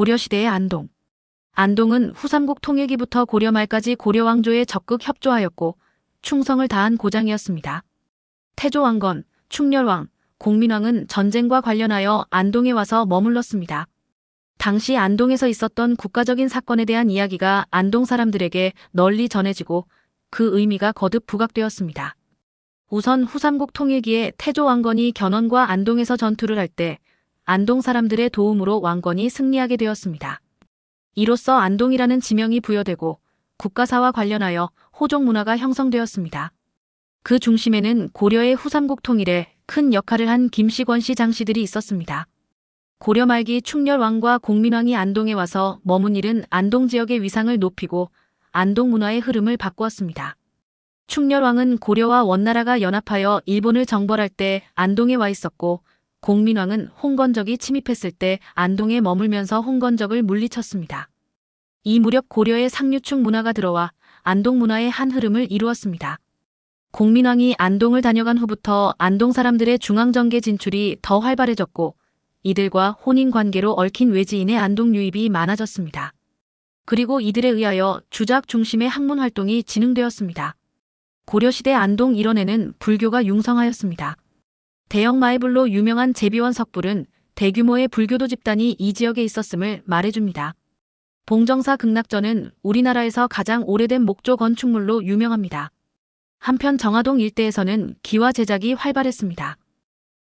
고려시대의 안동. 안동은 후삼국 통일기부터 고려 말까지 고려 왕조에 적극 협조하였고 충성을 다한 고장이었습니다. 태조왕건, 충렬왕, 공민왕은 전쟁과 관련하여 안동에 와서 머물렀습니다. 당시 안동에서 있었던 국가적인 사건에 대한 이야기가 안동 사람들에게 널리 전해지고 그 의미가 거듭 부각되었습니다. 우선 후삼국 통일기에 태조 왕건이 견원과 안동에서 전투를 할 때 안동 사람들의 도움으로 왕건이 승리하게 되었습니다. 이로써 안동이라는 지명이 부여되고 국가사와 관련하여 호족 문화가 형성되었습니다. 그 중심에는 고려의 후삼국 통일에 큰 역할을 한 김씨권 씨 장씨들이 있었습니다. 고려 말기 충렬왕과 공민왕이 안동에 와서 머문 일은 안동 지역의 위상을 높이고 안동 문화의 흐름을 바꾸었습니다. 충렬왕은 고려와 원나라가 연합하여 일본을 정벌할 때 안동에 와 있었고 공민왕은 홍건적이 침입했을 때 안동에 머물면서 홍건적을 물리쳤습니다. 이 무렵 고려의 상류층 문화가 들어와 안동 문화의 한 흐름을 이루었습니다. 공민왕이 안동을 다녀간 후부터 안동 사람들의 중앙정계 진출이 더 활발해졌고 이들과 혼인 관계로 얽힌 외지인의 안동 유입이 많아졌습니다. 그리고 이들에 의하여 주작 중심의 학문 활동이 진흥되었습니다. 고려시대 안동 일원에는 불교가 융성하였습니다. 대형 마이블로 유명한 제비원 석불은 대규모의 불교도 집단이 이 지역에 있었음을 말해줍니다. 봉정사 극락전은 우리나라에서 가장 오래된 목조 건축물로 유명합니다. 한편 정화동 일대에서는 기와 제작이 활발했습니다.